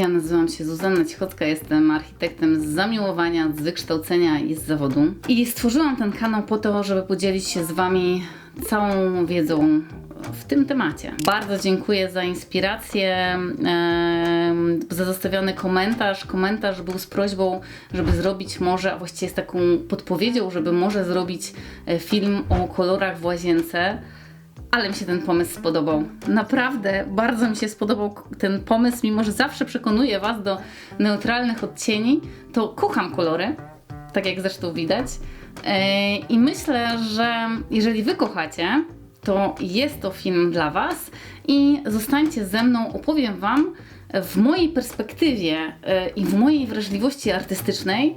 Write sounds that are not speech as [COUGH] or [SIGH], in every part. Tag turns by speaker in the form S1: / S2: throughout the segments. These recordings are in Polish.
S1: Ja nazywam się Zuzanna Cichocka, jestem architektem z zamiłowania, z wykształcenia i z zawodu. I stworzyłam ten kanał po to, żeby podzielić się z Wami całą wiedzą w tym temacie. Bardzo dziękuję za inspirację, za zostawiony komentarz. Komentarz był z prośbą, żeby zrobić może, a właściwie z taką podpowiedzią, żeby może zrobić e, film o kolorach w łazience. Ale mi się ten pomysł spodobał. Naprawdę bardzo mi się spodobał ten pomysł, mimo że zawsze przekonuję Was do neutralnych odcieni, to kocham kolory, tak jak zresztą widać. E, I myślę, że jeżeli Wy kochacie, to jest to film dla Was i zostańcie ze mną, opowiem Wam w mojej perspektywie e, i w mojej wrażliwości artystycznej,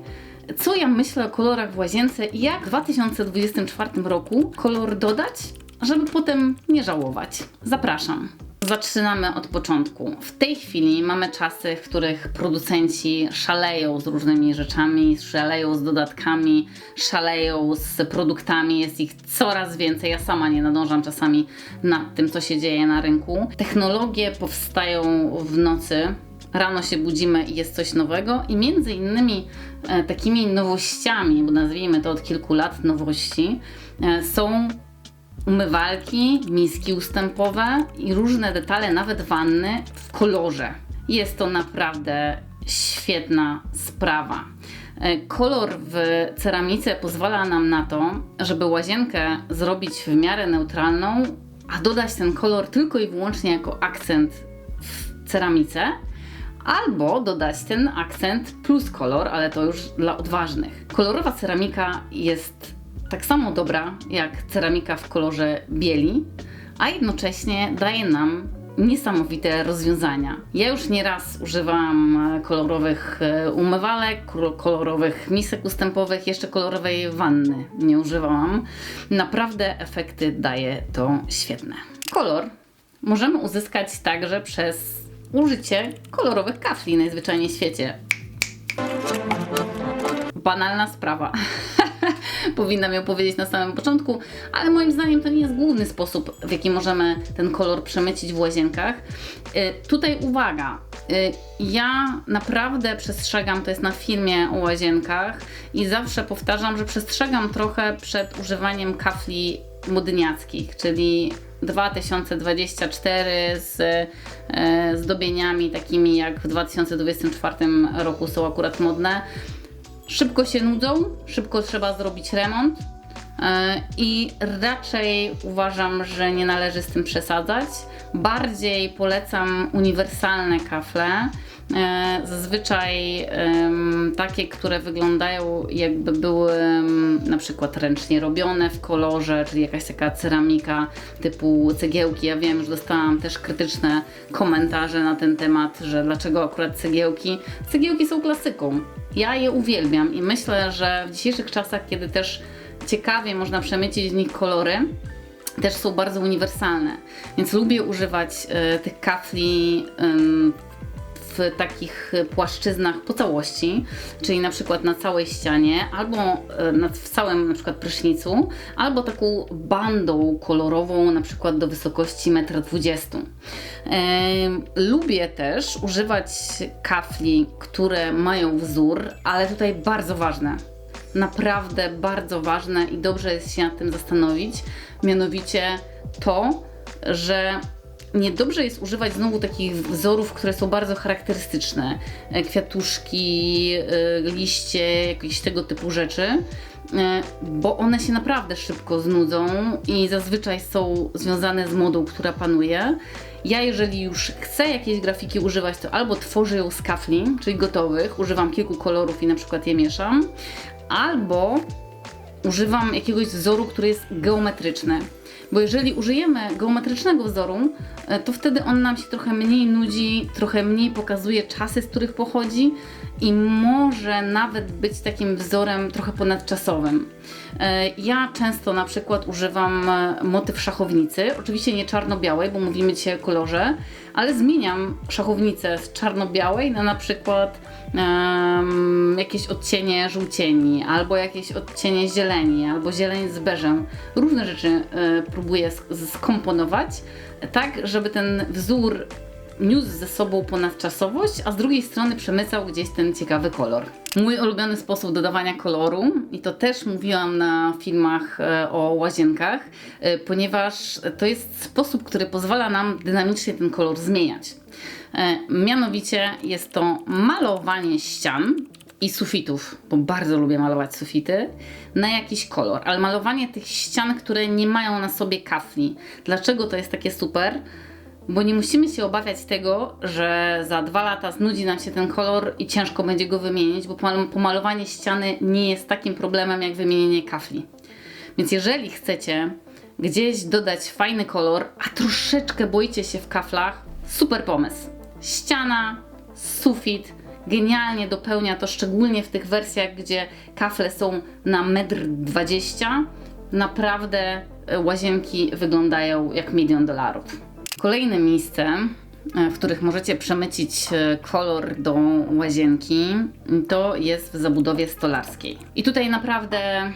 S1: co ja myślę o kolorach w łazience i jak w 2024 roku kolor dodać, żeby potem nie żałować. Zapraszam. Zaczynamy od początku. W tej chwili mamy czasy, w których producenci szaleją z różnymi rzeczami, szaleją z dodatkami, szaleją z produktami, jest ich coraz więcej. Ja sama nie nadążam czasami nad tym, co się dzieje na rynku. Technologie powstają w nocy, rano się budzimy i jest coś nowego i między innymi e, takimi nowościami, bo nazwijmy to od kilku lat nowości, e, są umywalki, miski ustępowe i różne detale, nawet wanny w kolorze. Jest to naprawdę świetna sprawa. E, Kolor w ceramice pozwala nam na to, żeby łazienkę zrobić w miarę neutralną, a dodać ten kolor tylko i wyłącznie jako akcent w ceramice, albo dodać ten akcent plus kolor, ale to już dla odważnych. Kolorowa ceramika jest tak samo dobra jak ceramika w kolorze bieli, a jednocześnie daje nam niesamowite rozwiązania. Ja już nieraz używałam e, kolorowych e, umywalek, kol- kolorowych misek ustępowych, jeszcze kolorowej wanny nie używałam. Naprawdę efekty daje to świetne. Kolor możemy uzyskać także przez użycie kolorowych kafli najzwyczajniej w świecie. Banalna sprawa. [LAUGHS] Powinnam ją powiedzieć na samym początku, ale moim zdaniem to nie jest główny sposób, w jaki możemy ten kolor przemycić w łazienkach. Y, tutaj uwaga, y, ja naprawdę przestrzegam, to jest na filmie o łazienkach i zawsze powtarzam, że przestrzegam trochę przed używaniem kafli modniackich, czyli 2024 z e, zdobieniami takimi jak w 2024 roku są akurat modne. Szybko się nudzą, szybko trzeba zrobić remont e, i raczej uważam, że nie należy z tym przesadzać. Bardziej polecam uniwersalne kafle, e, zazwyczaj takie, które wyglądają jakby były na przykład ręcznie robione w kolorze, czyli jakaś taka ceramika typu cegiełki. Ja wiem, że dostałam też krytyczne komentarze na ten temat, że dlaczego akurat cegiełki. Cegiełki są klasyką. Ja je uwielbiam i myślę, że w dzisiejszych czasach, kiedy też ciekawie można przemycić w nich kolory, też są bardzo uniwersalne. Więc lubię używać e, tych kafli em, w takich płaszczyznach po całości, czyli na przykład na całej ścianie, albo e, w całym na przykład prysznicu, albo taką bandą kolorową, na przykład do wysokości 1,20 m. Lubię też używać kafli, które mają wzór, ale tutaj bardzo ważne, naprawdę bardzo ważne i dobrze jest się nad tym zastanowić, mianowicie to, że niedobrze jest używać znowu takich wzorów, które są bardzo charakterystyczne. E, Kwiatuszki, e, liście, jakieś tego typu rzeczy. e, Bo one się naprawdę szybko znudzą i zazwyczaj są związane z modą, która panuje. Ja, jeżeli już chcę jakiejś grafiki używać, to albo tworzę ją z kafli, czyli gotowych, używam kilku kolorów i na przykład je mieszam, albo używam jakiegoś wzoru, który jest geometryczny. Bo jeżeli użyjemy geometrycznego wzoru, e, to wtedy on nam się trochę mniej nudzi, trochę mniej pokazuje czasy, z których pochodzi i może nawet być takim wzorem trochę ponadczasowym. E, Ja często na przykład używam e, motyw szachownicy, oczywiście nie czarno-białej, bo mówimy dzisiaj o kolorze, ale zmieniam szachownicę z czarno-białej na na przykład em, jakieś odcienie żółcieni, albo jakieś odcienie zieleni, albo zieleń z beżem. Różne rzeczy próbuję sk- skomponować, tak żeby ten wzór niósł ze sobą ponadczasowość, a z drugiej strony przemycał gdzieś ten ciekawy kolor. Mój ulubiony sposób dodawania koloru, i to też mówiłam na filmach e, o łazienkach, e, ponieważ to jest sposób, który pozwala nam dynamicznie ten kolor zmieniać. E, Mianowicie jest to malowanie ścian i sufitów, bo bardzo lubię malować sufity, na jakiś kolor, ale malowanie tych ścian, które nie mają na sobie kafli. Dlaczego to jest takie super? Bo nie musimy się obawiać tego, że za dwa lata znudzi nam się ten kolor i ciężko będzie go wymienić, bo pomal- pomalowanie ściany nie jest takim problemem jak wymienienie kafli. Więc jeżeli chcecie gdzieś dodać fajny kolor, a troszeczkę boicie się w kaflach, super pomysł. Ściana, sufit, genialnie dopełnia to, szczególnie w tych wersjach, gdzie kafle są na 1,20 m. Naprawdę e, łazienki wyglądają jak milion dolarów. Kolejne miejsce, e, w których możecie przemycić e, kolor do łazienki, to jest w zabudowie stolarskiej. I tutaj naprawdę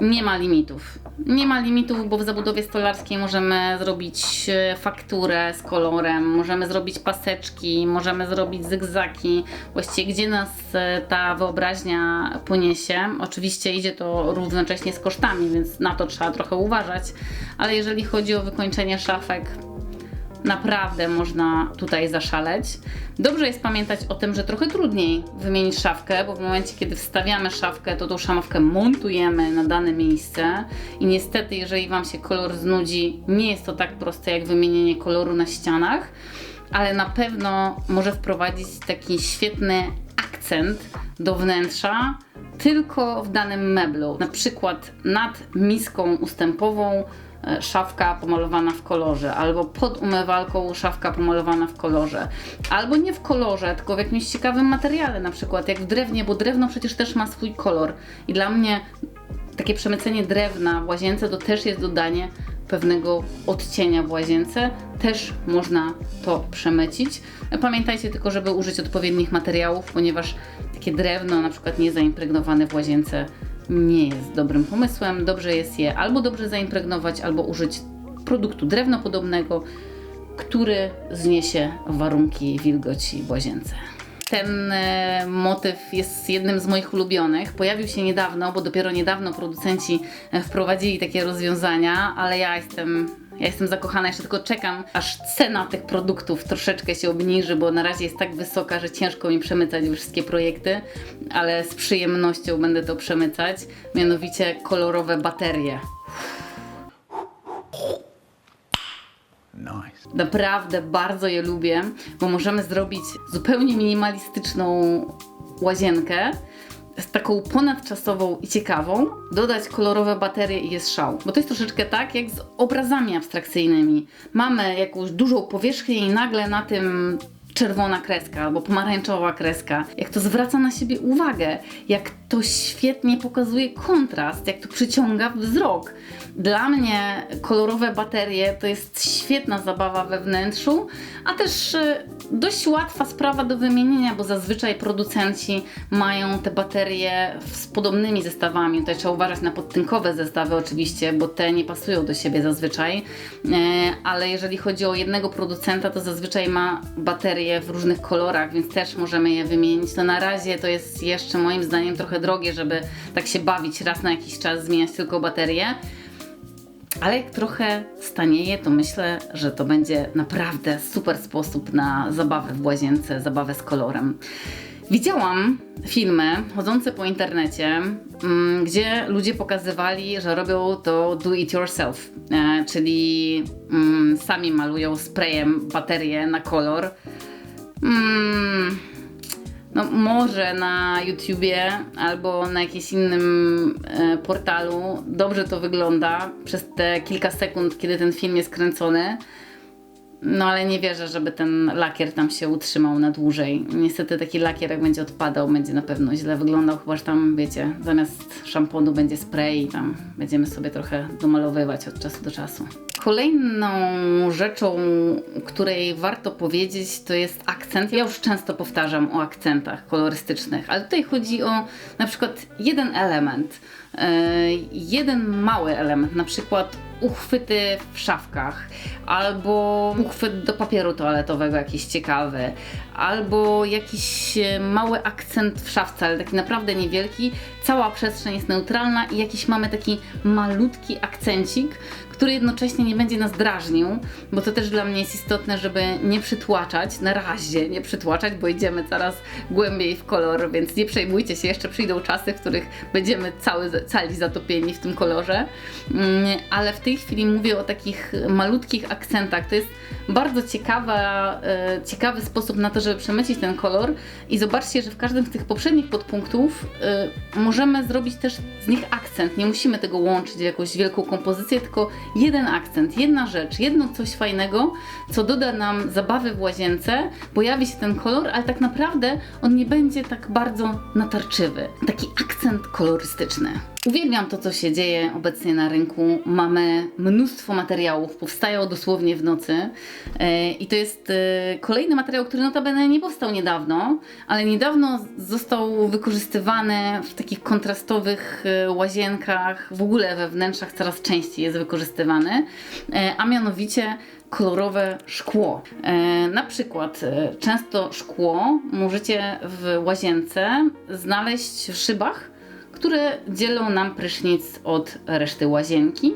S1: nie ma limitów. Nie ma limitów, bo w zabudowie stolarskiej możemy zrobić e, fakturę z kolorem, możemy zrobić paseczki, możemy zrobić zygzaki. Właściwie gdzie nas e, ta wyobraźnia poniesie. Oczywiście idzie to równocześnie z kosztami, więc na to trzeba trochę uważać. Ale jeżeli chodzi o wykończenie szafek, Naprawdę można tutaj zaszaleć. Dobrze jest pamiętać o tym, że trochę trudniej wymienić szafkę, bo w momencie, kiedy wstawiamy szafkę, to tą szafkę montujemy na dane miejsce i niestety, jeżeli Wam się kolor znudzi, nie jest to tak proste jak wymienienie koloru na ścianach, ale na pewno może wprowadzić taki świetny akcent do wnętrza tylko w danym meblu. Na przykład nad miską ustępową szafka pomalowana w kolorze, albo pod umywalką szafka pomalowana w kolorze, albo nie w kolorze, tylko w jakimś ciekawym materiale, na przykład jak w drewnie, bo drewno przecież też ma swój kolor. I dla mnie takie przemycenie drewna w łazience to też jest dodanie pewnego odcienia w łazience. Też można to przemycić. Pamiętajcie tylko, żeby użyć odpowiednich materiałów, ponieważ takie drewno, na przykład niezaimpregnowane w łazience, nie jest dobrym pomysłem. Dobrze jest je albo dobrze zaimpregnować, albo użyć produktu drewnopodobnego, który zniesie warunki wilgoci w łazience. Ten e, motyw jest jednym z moich ulubionych. Pojawił się niedawno, bo dopiero niedawno producenci e, wprowadzili takie rozwiązania, ale ja jestem. Ja jestem zakochana, jeszcze tylko czekam, aż cena tych produktów troszeczkę się obniży, bo na razie jest tak wysoka, że ciężko mi przemycać wszystkie projekty, ale z przyjemnością będę to przemycać. Mianowicie kolorowe baterie.
S2: Nice.
S1: Naprawdę bardzo je lubię, bo możemy zrobić zupełnie minimalistyczną łazienkę taką ponadczasową i ciekawą, dodać kolorowe baterie i jest szał. Bo to jest troszeczkę tak jak z obrazami abstrakcyjnymi. Mamy jakąś dużą powierzchnię i nagle na tym czerwona kreska albo pomarańczowa kreska, jak to zwraca na siebie uwagę, jak to świetnie pokazuje kontrast, jak to przyciąga wzrok. Dla mnie kolorowe baterie to jest świetna zabawa we wnętrzu, a też e, dość łatwa sprawa do wymienienia, bo zazwyczaj producenci mają te baterie z podobnymi zestawami. Tutaj trzeba uważać na podtynkowe zestawy oczywiście, bo te nie pasują do siebie zazwyczaj, E, ale jeżeli chodzi o jednego producenta, to zazwyczaj ma baterie w różnych kolorach, więc też możemy je wymienić. To na razie to jest jeszcze moim zdaniem trochę drogie, żeby tak się bawić raz na jakiś czas, zmieniać tylko baterie. Ale jak trochę stanieje, to myślę, że to będzie naprawdę super sposób na zabawę w łazience, zabawę z kolorem. Widziałam filmy chodzące po internecie, mm, gdzie ludzie pokazywali, że robią to do it yourself, e, czyli mm, sami malują sprayem baterię na kolor. Mm, no może na YouTubie albo na jakimś innym e, portalu dobrze to wygląda przez te kilka sekund, kiedy ten film jest kręcony. No ale nie wierzę, żeby ten lakier tam się utrzymał na dłużej. Niestety taki lakier jak będzie odpadał, będzie na pewno źle wyglądał, chyba że tam wiecie, zamiast szamponu będzie spray i tam będziemy sobie trochę domalowywać od czasu do czasu. Kolejną rzeczą, której warto powiedzieć, to jest akcent. Ja już często powtarzam o akcentach kolorystycznych, ale tutaj chodzi o na przykład jeden element, yy, jeden mały element, na przykład uchwyty w szafkach, albo uchwyt do papieru toaletowego jakiś ciekawy, albo jakiś e, mały akcent w szafce, ale taki naprawdę niewielki. Cała przestrzeń jest neutralna i jakiś mamy taki malutki akcencik, który jednocześnie nie będzie nas drażnił, bo to też dla mnie jest istotne, żeby nie przytłaczać, na razie nie przytłaczać, bo idziemy coraz głębiej w kolor, więc nie przejmujcie się, jeszcze przyjdą czasy, w których będziemy cały, cali zatopieni w tym kolorze, mm, ale w tej chwili mówię o takich malutkich akcentach. To jest bardzo ciekawa, e, ciekawy sposób na to, żeby przemycić ten kolor i zobaczcie, że w każdym z tych poprzednich podpunktów e, możemy zrobić też z nich akcent. Nie musimy tego łączyć w jakąś wielką kompozycję, tylko jeden akcent, jedna rzecz, jedno coś fajnego, co doda nam zabawy w łazience, pojawi się ten kolor, ale tak naprawdę on nie będzie tak bardzo natarczywy. Taki akcent kolorystyczny. Uwielbiam to, co się dzieje obecnie na rynku. Mamy mnóstwo materiałów, powstają dosłownie w nocy. E, I to jest e, kolejny materiał, który notabene nie powstał niedawno, ale niedawno został wykorzystywany w takich kontrastowych e, łazienkach, w ogóle we wnętrzach coraz częściej jest wykorzystywany, a mianowicie kolorowe szkło. na przykład często szkło możecie w łazience znaleźć w szybach, które dzielą nam prysznic od reszty łazienki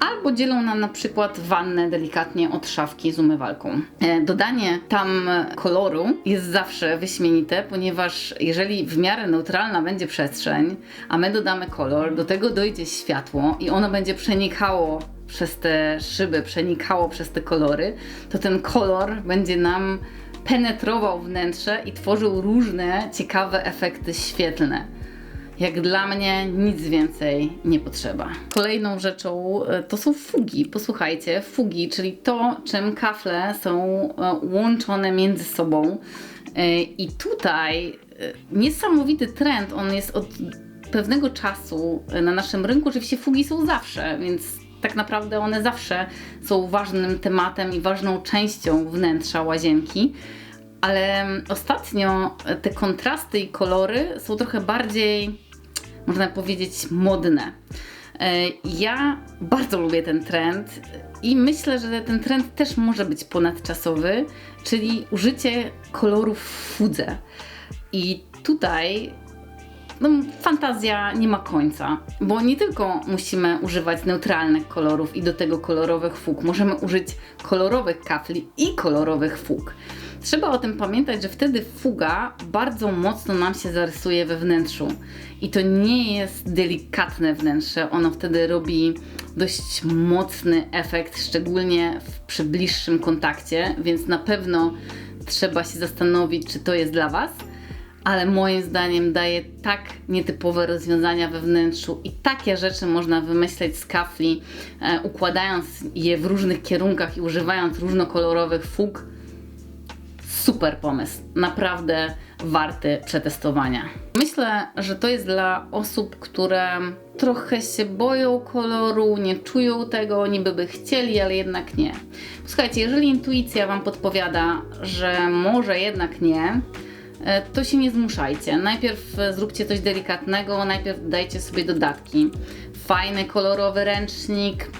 S1: albo dzielą nam na przykład wannę delikatnie od szafki z umywalką. E, dodanie tam koloru jest zawsze wyśmienite, ponieważ jeżeli w miarę neutralna będzie przestrzeń, a my dodamy kolor, do tego dojdzie światło i ono będzie przenikało przez te szyby, przenikało przez te kolory, to ten kolor będzie nam penetrował wnętrze i tworzył różne ciekawe efekty świetlne. Jak dla mnie nic więcej nie potrzeba. Kolejną rzeczą e, to są fugi. Posłuchajcie, fugi, czyli to, czym kafle są e, łączone między sobą. E, I tutaj niesamowity trend, on jest od pewnego czasu na naszym rynku. Oczywiście fugi są zawsze, więc tak naprawdę one zawsze są ważnym tematem i ważną częścią wnętrza łazienki ale ostatnio te kontrasty i kolory są trochę bardziej można powiedzieć, modne. E, ja bardzo lubię ten trend i myślę, że ten trend też może być ponadczasowy, czyli użycie kolorów w fudze. I tutaj no, fantazja nie ma końca, bo nie tylko musimy używać neutralnych kolorów i do tego kolorowych fug, możemy użyć kolorowych kafli i kolorowych fug. Trzeba o tym pamiętać, że wtedy fuga bardzo mocno nam się zarysuje we wnętrzu. I to nie jest delikatne wnętrze, ono wtedy robi dość mocny efekt, szczególnie w, przy bliższym kontakcie, więc na pewno trzeba się zastanowić, czy to jest dla Was. Ale moim zdaniem daje tak nietypowe rozwiązania we wnętrzu i takie rzeczy można wymyśleć z kafli, e, układając je w różnych kierunkach i używając różnokolorowych fug super pomysł, naprawdę warty przetestowania. Myślę, że to jest dla osób, które trochę się boją koloru, nie czują tego, niby by chcieli, ale jednak nie. Słuchajcie, jeżeli intuicja Wam podpowiada, że może jednak nie, e, to się nie zmuszajcie. Najpierw zróbcie coś delikatnego, najpierw dajcie sobie dodatki. Fajny kolorowy ręcznik,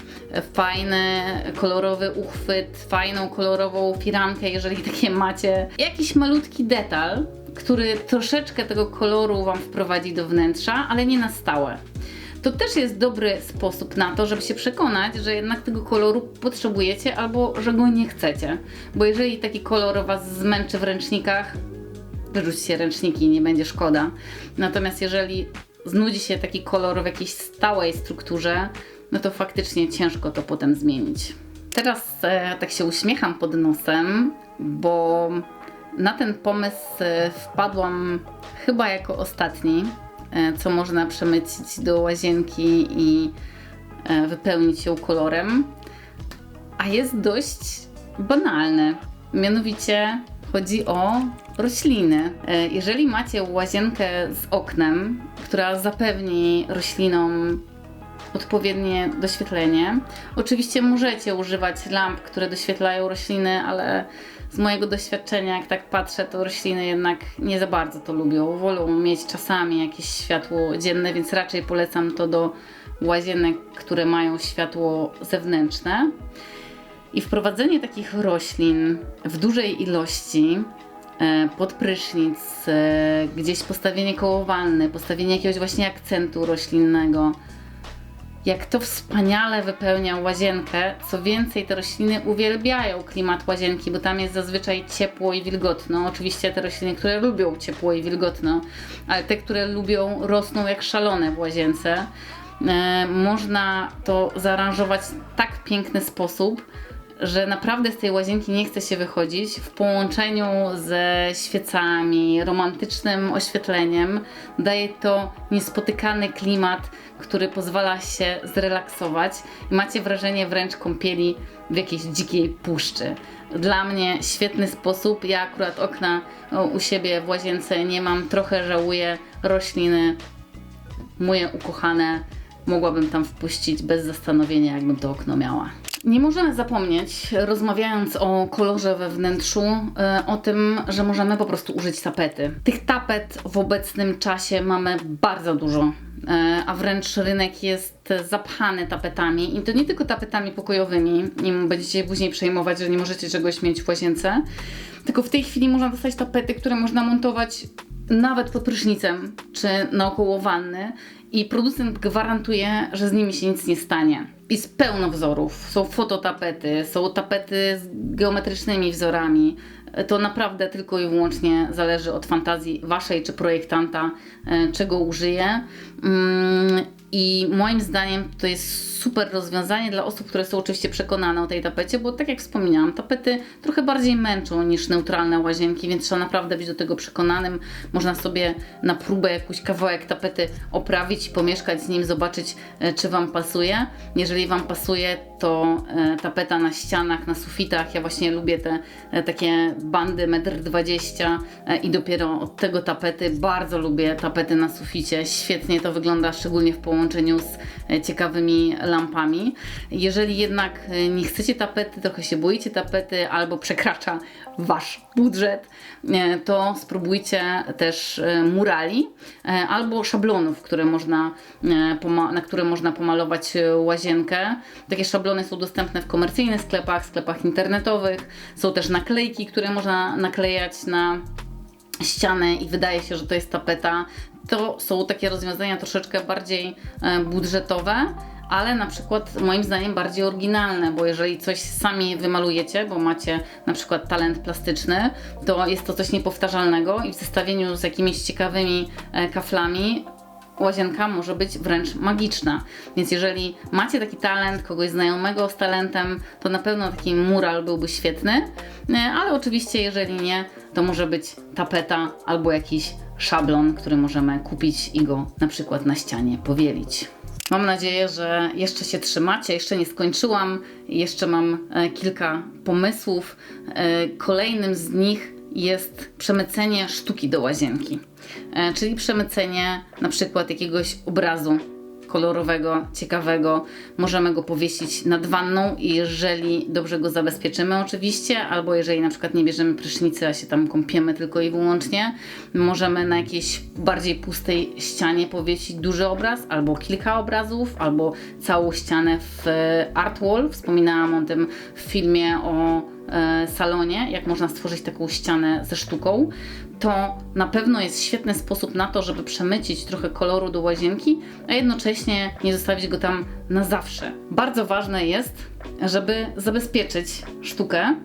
S1: fajny, kolorowy uchwyt, fajną, kolorową firankę, jeżeli takie macie. Jakiś malutki detal, który troszeczkę tego koloru Wam wprowadzi do wnętrza, ale nie na stałe. To też jest dobry sposób na to, żeby się przekonać, że jednak tego koloru potrzebujecie albo że go nie chcecie. Bo jeżeli taki kolor Was zmęczy w ręcznikach, wyrzućcie ręczniki, nie będzie szkoda. Natomiast jeżeli znudzi się taki kolor w jakiejś stałej strukturze, no to faktycznie ciężko to potem zmienić. Teraz e, tak się uśmiecham pod nosem, bo na ten pomysł e, wpadłam chyba jako ostatni, e, co można przemycić do łazienki i e, wypełnić ją kolorem, a jest dość banalny. Mianowicie chodzi o rośliny. Jeżeli macie łazienkę z oknem, która zapewni roślinom odpowiednie doświetlenie. Oczywiście możecie używać lamp, które doświetlają rośliny, ale z mojego doświadczenia, jak tak patrzę, to rośliny jednak nie za bardzo to lubią. Wolą mieć czasami jakieś światło dzienne, więc raczej polecam to do łazienek, które mają światło zewnętrzne. I wprowadzenie takich roślin w dużej ilości e, pod prysznic, e, gdzieś postawienie kołowalne, postawienie jakiegoś właśnie akcentu roślinnego, jak to wspaniale wypełnia łazienkę. Co więcej, te rośliny uwielbiają klimat łazienki, bo tam jest zazwyczaj ciepło i wilgotno. Oczywiście te rośliny, które lubią ciepło i wilgotno, ale te, które lubią, rosną jak szalone w łazience. E, można to zaaranżować w tak piękny sposób, że naprawdę z tej łazienki nie chce się wychodzić. W połączeniu ze świecami, romantycznym oświetleniem daje to niespotykany klimat, który pozwala się zrelaksować i macie wrażenie wręcz kąpieli w jakiejś dzikiej puszczy. Dla mnie świetny sposób. Ja akurat okna u siebie w łazience nie mam, trochę żałuję rośliny moje ukochane mogłabym tam wpuścić bez zastanowienia, jakbym to okno miała. Nie możemy zapomnieć, rozmawiając o kolorze we wnętrzu, e, o tym, że możemy po prostu użyć tapety. Tych tapet w obecnym czasie mamy bardzo dużo, e, a wręcz rynek jest zapchany tapetami i to nie tylko tapetami pokojowymi, nie będziecie później przejmować, że nie możecie czegoś mieć w łazience, tylko w tej chwili można dostać tapety, które można montować nawet pod prysznicem czy naokoło wanny i producent gwarantuje, że z nimi się nic nie stanie. Jest pełno wzorów. Są fototapety, są tapety z geometrycznymi wzorami. To naprawdę tylko i wyłącznie zależy od fantazji waszej czy projektanta, e, czego użyje. I moim zdaniem to jest super rozwiązanie dla osób, które są oczywiście przekonane o tej tapecie, bo tak jak wspomniałam, tapety trochę bardziej męczą niż neutralne łazienki, więc trzeba naprawdę być do tego przekonanym. Można sobie na próbę jakiś kawałek tapety oprawić i pomieszkać z nim, zobaczyć, e, czy Wam pasuje. Jeżeli Wam pasuje, to e, tapeta na ścianach, na sufitach. Ja właśnie lubię te e, takie bandy 1,20 m i dopiero od tego tapety bardzo lubię tapety na suficie. Świetnie to wygląda, szczególnie w połączeniu z ciekawymi lampami. Jeżeli jednak e, nie chcecie tapety, trochę się boicie tapety albo przekracza Wasz budżet, e, to spróbujcie też e, murali albo szablonów, które można, na które można pomalować łazienkę. Takie szablony są dostępne w komercyjnych sklepach, sklepach internetowych. Są też naklejki, które można naklejać na ścianę i wydaje się, że to jest tapeta. To są takie rozwiązania troszeczkę bardziej budżetowe ale na przykład moim zdaniem bardziej oryginalne, bo jeżeli coś sami wymalujecie, bo macie na przykład talent plastyczny, to jest to coś niepowtarzalnego i w zestawieniu z jakimiś ciekawymi e, kaflami łazienka może być wręcz magiczna. Więc jeżeli macie taki talent, kogoś znajomego z talentem, to na pewno taki mural byłby świetny, e, ale oczywiście jeżeli nie, to może być tapeta albo jakiś szablon, który możemy kupić i go na przykład na ścianie powielić. Mam nadzieję, że jeszcze się trzymacie. Jeszcze nie skończyłam, jeszcze mam e, kilka pomysłów. E, kolejnym z nich jest przemycenie sztuki do łazienki, e, czyli przemycenie na przykład jakiegoś obrazu kolorowego, ciekawego. Możemy go powiesić nad wanną i jeżeli dobrze go zabezpieczymy oczywiście, albo jeżeli na przykład nie bierzemy prysznicy, a się tam kąpiemy tylko i wyłącznie, możemy na jakiejś bardziej pustej ścianie powiesić duży obraz, albo kilka obrazów, albo całą ścianę w art wall. Wspominałam o tym w filmie o e, salonie, jak można stworzyć taką ścianę ze sztuką to na pewno jest świetny sposób na to, żeby przemycić trochę koloru do łazienki, a jednocześnie nie zostawić go tam na zawsze. Bardzo ważne jest, żeby zabezpieczyć sztukę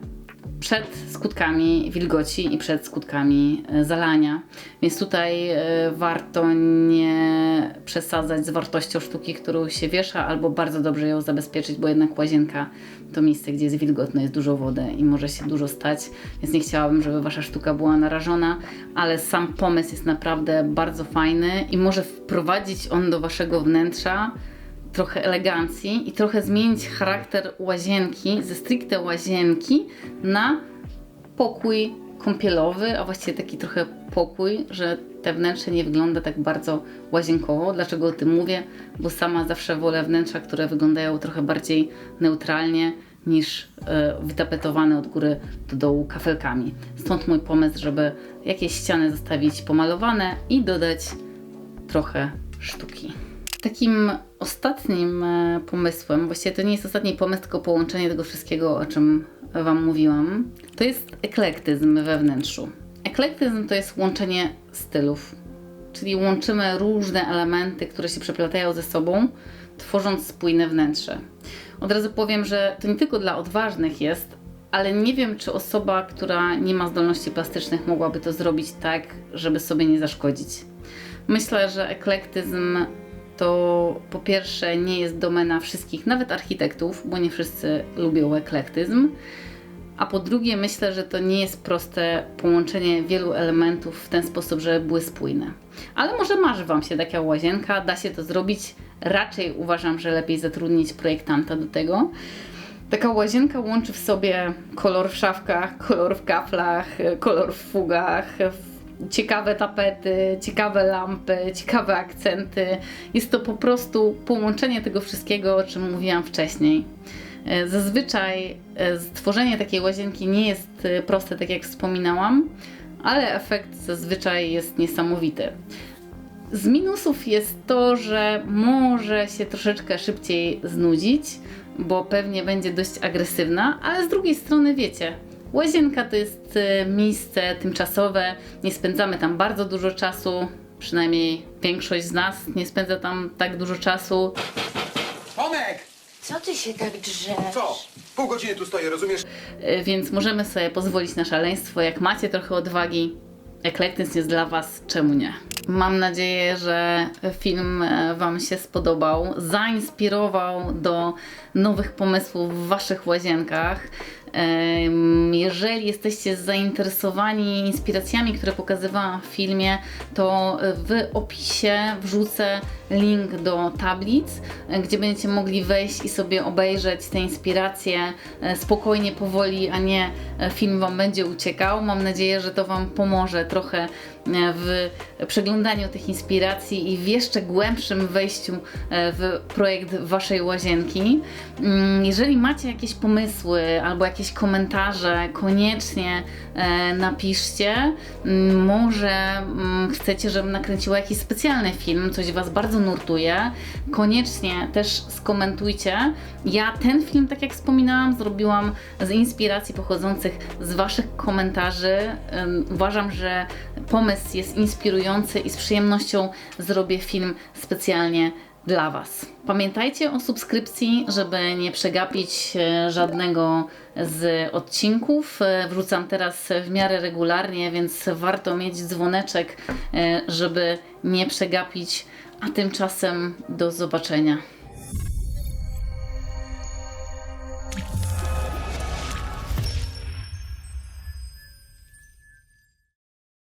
S1: przed skutkami wilgoci i przed skutkami e, zalania. Więc tutaj e, warto nie przesadzać z wartością sztuki, którą się wiesza, albo bardzo dobrze ją zabezpieczyć, bo jednak łazienka to miejsce, gdzie jest wilgotno, jest dużo wody i może się dużo stać, więc nie chciałabym, żeby wasza sztuka była narażona, ale sam pomysł jest naprawdę bardzo fajny i może wprowadzić on do waszego wnętrza trochę elegancji i trochę zmienić charakter łazienki ze stricte łazienki na pokój kąpielowy, a właściwie taki trochę pokój, że te wnętrze nie wygląda tak bardzo łazienkowo. Dlaczego o tym mówię? Bo sama zawsze wolę wnętrza, które wyglądają trochę bardziej neutralnie niż e, wytapetowane od góry do dołu kafelkami. Stąd mój pomysł, żeby jakieś ściany zostawić pomalowane i dodać trochę sztuki. Takim ostatnim e, pomysłem, właściwie to nie jest ostatni pomysł, tylko połączenie tego wszystkiego, o czym Wam mówiłam, to jest eklektyzm we wnętrzu. Eklektyzm to jest łączenie stylów, czyli łączymy różne elementy, które się przeplatają ze sobą, tworząc spójne wnętrze. Od razu powiem, że to nie tylko dla odważnych jest, ale nie wiem, czy osoba, która nie ma zdolności plastycznych, mogłaby to zrobić tak, żeby sobie nie zaszkodzić. Myślę, że eklektyzm to po pierwsze nie jest domena wszystkich, nawet architektów, bo nie wszyscy lubią eklektyzm. A po drugie, myślę, że to nie jest proste połączenie wielu elementów w ten sposób, żeby były spójne. Ale może marzy Wam się taka łazienka, da się to zrobić. Raczej uważam, że lepiej zatrudnić projektanta do tego. Taka łazienka łączy w sobie kolor w szafkach, kolor w kaflach, kolor w fugach, ciekawe tapety, ciekawe lampy, ciekawe akcenty. Jest to po prostu połączenie tego wszystkiego, o czym mówiłam wcześniej. E, Zazwyczaj e, stworzenie takiej łazienki nie jest e, proste, tak jak wspominałam, ale efekt zazwyczaj jest niesamowity. Z minusów jest to, że może się troszeczkę szybciej znudzić, bo pewnie będzie dość agresywna, ale z drugiej strony wiecie, łazienka to jest e, miejsce tymczasowe, nie spędzamy tam bardzo dużo czasu, przynajmniej większość z nas nie spędza tam tak dużo czasu.
S2: Tomek!
S3: Co ty się tak drzesz?
S2: Co? Pół godziny tu stoję, rozumiesz?
S1: E, więc możemy sobie pozwolić na szaleństwo. Jak macie trochę odwagi, eklektyzm jest dla Was, czemu nie? Mam nadzieję, że film e, Wam się spodobał, zainspirował do nowych pomysłów w Waszych łazienkach. Jeżeli jesteście zainteresowani inspiracjami, które pokazywałam w filmie, to w opisie wrzucę link do tablic, gdzie będziecie mogli wejść i sobie obejrzeć te inspiracje e, spokojnie, powoli, a nie e, film Wam będzie uciekał. Mam nadzieję, że to Wam pomoże trochę e, w przeglądaniu tych inspiracji i w jeszcze głębszym wejściu w projekt Waszej łazienki. Mm, Jeżeli macie jakieś pomysły albo jakieś komentarze, koniecznie e, napiszcie. Mm, Może mm, chcecie, żebym nakręciła jakiś specjalny film, coś Was bardzo nurtuje. Koniecznie też skomentujcie. Ja ten film, tak jak wspominałam, zrobiłam z inspiracji pochodzących z Waszych komentarzy. Uważam, że pomysł jest inspirujący i z przyjemnością zrobię film specjalnie dla Was. Pamiętajcie o subskrypcji, żeby nie przegapić e, żadnego z odcinków. E, Wrzucam teraz w miarę regularnie, więc warto mieć dzwoneczek, e, żeby nie przegapić. A tymczasem do zobaczenia.